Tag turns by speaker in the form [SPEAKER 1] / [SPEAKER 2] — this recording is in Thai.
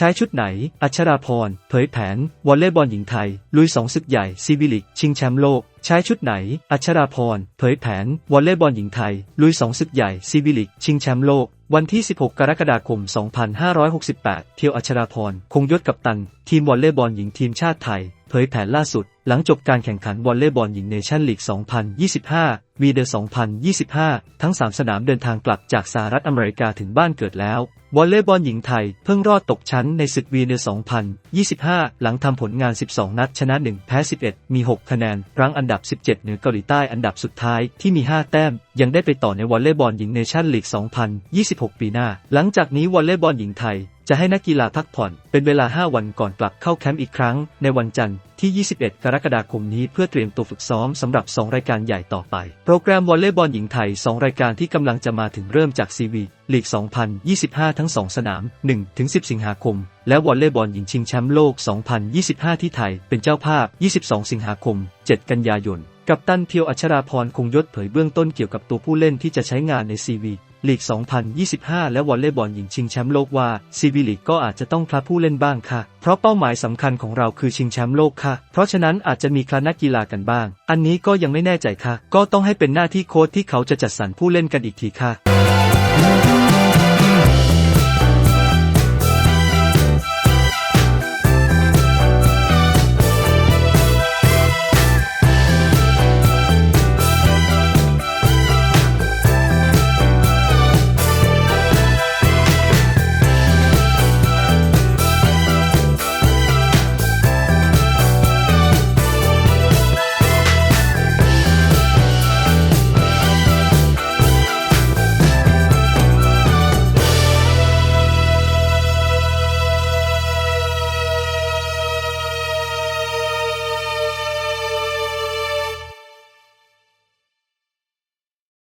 [SPEAKER 1] ใช้ชุดไหน อัชราพร เผยแผน วอลเลย์บอลหญิงไทย ลุยสองศึกใหญ่ซีบิลิก ชิงแชมป์โลก ใช้ชุดไหน อัชราพร เผยแผน วอลเลย์บอลหญิงไทย ลุยสองศึกใหญ่ซีบิลิก ชิงแชมป์โลก วันที่ 16 กรกฎาคม 2568 เที่ยวอัชราพร คงยศกับตัน ทีมวอลเลย์บอลหญิงทีมชาติไทย เผยแผนล่าสุด หลังจบการแข่งขันวอลเลย์บอลหญิงเนชั่นลีก 2025 วีเดอร์2025 ทั้ง 3 สนามเดินทางกลับจากสหรัฐอเมริกาถึงบ้านเกิดแล้ว วอลเลย์บอลหญิงไทยเพิ่งรอดตกชั้นในศึกวีเดอร์2025 หลังทำผลงาน 12 นัดชนะ 1 แพ้ 11 มี 6 คะแนน รั้งอันดับ 17 เหนือเกาหลีใต้อันดับสุดท้ายที่มี 5 แต้ม ยังได้ไปต่อในวอลเลย์บอลหญิงเนชั่นลีก 2026 ปีหน้า หลังจากนี้วอลเลย์บอลหญิงไทย จะให้นักกีฬาพักผ่อนเป็นเวลา 5 วันก่อนกลับเข้าแคมป์อีกครั้ง ในวันจันทร์ที่ 21 กรกฎาคมนี้เพื่อเตรียมตัวฝึกซ้อมสำหรับ 2 รายการใหญ่ต่อไป โปรแกรมวอลเลย์บอลหญิงไทย 2 รายการที่กำลังจะมาถึงเริ่มจากซีวีลีก 2025 ทั้ง 2 สนาม 1-10 สิงหาคม และวอลเลย์บอลหญิงชิงแชมป์โลก 2025 ที่ไทย เป็นเจ้าภาพ 22 สิงหาคม 7 กันยายน กับตันเพียวอัชราพรคงยศเผยเบื้องต้นเกี่ยวกับตัวผู้เล่นที่จะใช้งานในซีวี ลีก 2025 และวอลเลย์บอลหญิงชิงแชมป์โลกว่าซีบีลีกก็อาจจะต้องพลัดผู้เล่นบ้างค่ะ เพราะเป้าหมายสำคัญของเราคือชิงแชมป์โลกค่ะ เพราะฉะนั้นอาจจะมีคลานักกีฬากันบ้าง อันนี้ก็ยังไม่แน่ใจค่ะ ก็ต้องให้เป็นหน้าที่โค้ชที่เขาจะจัดสรรผู้เล่นกันอีกทีค่ะ